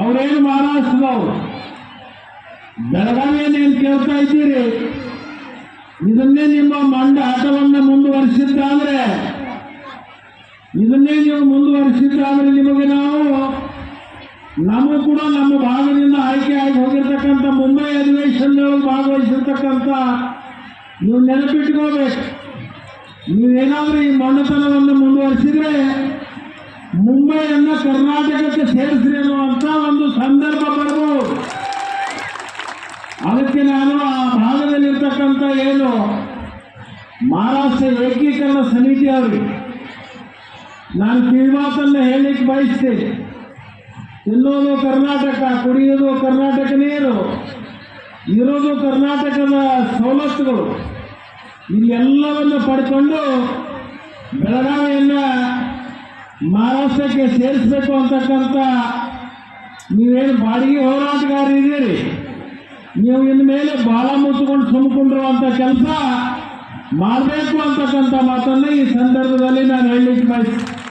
ಅವರೇನು ಮಹಾರಾಷ್ಟ್ರದವರು ಬೆಳಗಾವಿಯನ್ನು ಏನು ಕೇಳ್ತಾ ಇದ್ದೀರಿ? ಇದನ್ನೇ ನಿಮ್ಮ ಮಂಡ ಆಟವನ್ನು ಮುಂದುವರಿಸಿದ್ದಾದ್ರೆ, ಇದನ್ನೇ ನೀವು ಮುಂದುವರಿಸಿದ್ದಾದ್ರೆ ನಿಮಗೆ ನಾವು ನಮ್ಮ ಕೂಡ ನಮ್ಮ ಭಾಗದಿಂದ ಆಯ್ಕೆ ಆಗಿ ಹೋಗಿರ್ತಕ್ಕಂಥ ಮುಂಬೈ ಅಧಿವೇಶನದೊಳಗೆ ಭಾಗವಹಿಸಿರ್ತಕ್ಕಂಥ ನೀವು ನೆನಪಿಟ್ಕೋಬೇಕು. ನೀವೇನಾದ್ರೂ ಈ ಮಣ್ಣತನವನ್ನು ಮುಂದುವರಿಸಿದ್ರೆ, ಮುಂಬೈಯನ್ನು ಕರ್ನಾಟಕಕ್ಕೆ ಸೇರಿಸ್ರಿ. ಅದಕ್ಕೆ ನಾನು ಆ ಭಾಗದಲ್ಲಿರ್ತಕ್ಕಂಥ ಏನು ಮಹಾರಾಷ್ಟ್ರ ಏಕೀಕರಣ ಸಮಿತಿ ಅವರಿಗೆ ನಾನು ಕಿವಿಮಾತನ್ನು ಹೇಳಲಿಕ್ಕೆ ಬಯಸ್ತೇನೆ. ತಿನ್ನೋದು ಕರ್ನಾಟಕ, ಕುಡಿಯೋದು ಕರ್ನಾಟಕ ನೀರು, ಇರೋದು ಕರ್ನಾಟಕದ ಸವಲತ್ತುಗಳು. ಇಲ್ಲೆಲ್ಲವನ್ನು ಪಡ್ಕೊಂಡು ಬೆಳಗಾವಿಯನ್ನು ಮಹಾರಾಷ್ಟ್ರಕ್ಕೆ ಸೇರಿಸಬೇಕು ಅಂತಕ್ಕಂಥ ನೀವೇನು ಬಾಡಿಗೆ ಹೋರಾಟಗಾರರಿದ್ದೀರಿ ನೀವು ಇನ್ ಮೇಲೆ ಬಾಳ ಮುಚ್ಚಿಕೊಂಡು ಸುಮ್ಕೊಂಡಿರುವಂಥ ಕೆಲಸ ಮಾಡಬೇಕು ಅಂತಕ್ಕಂಥ ಮಾತನ್ನು ಈ ಸಂದರ್ಭದಲ್ಲಿ ನಾನು ಹೇಳಲಿಕ್ಕೆ ಬಯಸ್ತೀನಿ